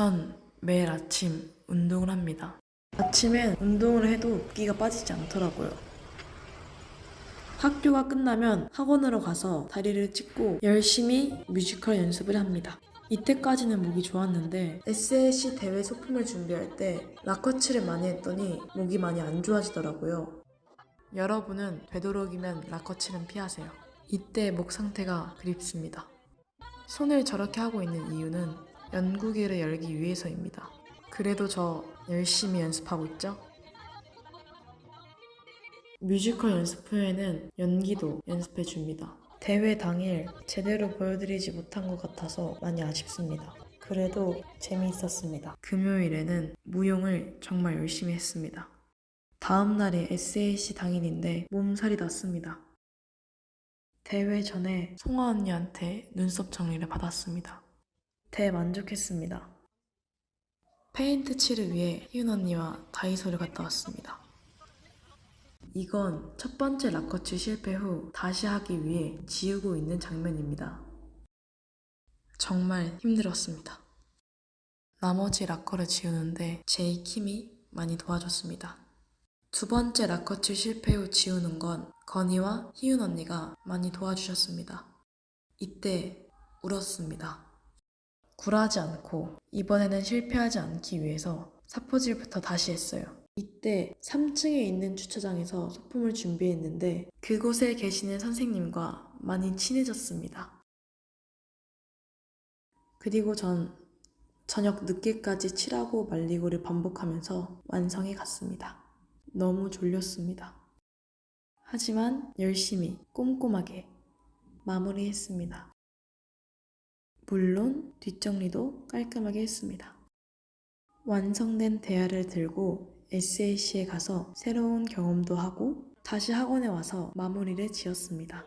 전 매일 아침 운동을 합니다. 아침엔 운동을 해도 붓기가 빠지지 않더라고요. 학교가 끝나면 학원으로 가서 다리를 찢고 열심히 뮤지컬 연습을 합니다. 이때까지는 목이 좋았는데 SLC 대회 소품을 준비할 때 락커치를 많이 했더니 목이 많이 안 좋아지더라고요. 여러분은 되도록이면 락커치는 피하세요. 이때 목 상태가 그립습니다. 손을 저렇게 하고 있는 이유는 연구기를 열기 위해서입니다. 그래도 저 열심히 연습하고 있죠? 뮤지컬 연습 후에는 연기도 연습해 줍니다. 대회 당일 제대로 보여드리지 못한 것 같아서 많이 아쉽습니다. 그래도 재미있었습니다. 금요일에는 무용을 정말 열심히 했습니다. 다음 날이 SAC 당일인데 몸살이 났습니다. 대회 전에 송아 언니한테 눈썹 정리를 받았습니다. 대만족했습니다. 페인트 칠을 위해 희은 언니와 다이소를 갔다 왔습니다. 이건 첫 번째 락커치 실패 후 다시 하기 위해 지우고 있는 장면입니다. 정말 힘들었습니다. 나머지 락커를 지우는데 제이 킴이 많이 도와줬습니다. 두 번째 락커치 실패 후 지우는 건 건이와 희은 언니가 많이 도와주셨습니다. 이때 울었습니다. 굴하지 않고 이번에는 실패하지 않기 위해서 사포질부터 다시 했어요. 이때 3층에 있는 주차장에서 소품을 준비했는데 그곳에 계시는 선생님과 많이 친해졌습니다. 그리고 전 저녁 늦게까지 칠하고 말리고를 반복하면서 완성해 갔습니다. 너무 졸렸습니다. 하지만 열심히 꼼꼼하게 마무리했습니다. 물론 뒷정리도 깔끔하게 했습니다. 완성된 대야를 들고 SAC에 가서 새로운 경험도 하고 다시 학원에 와서 마무리를 지었습니다.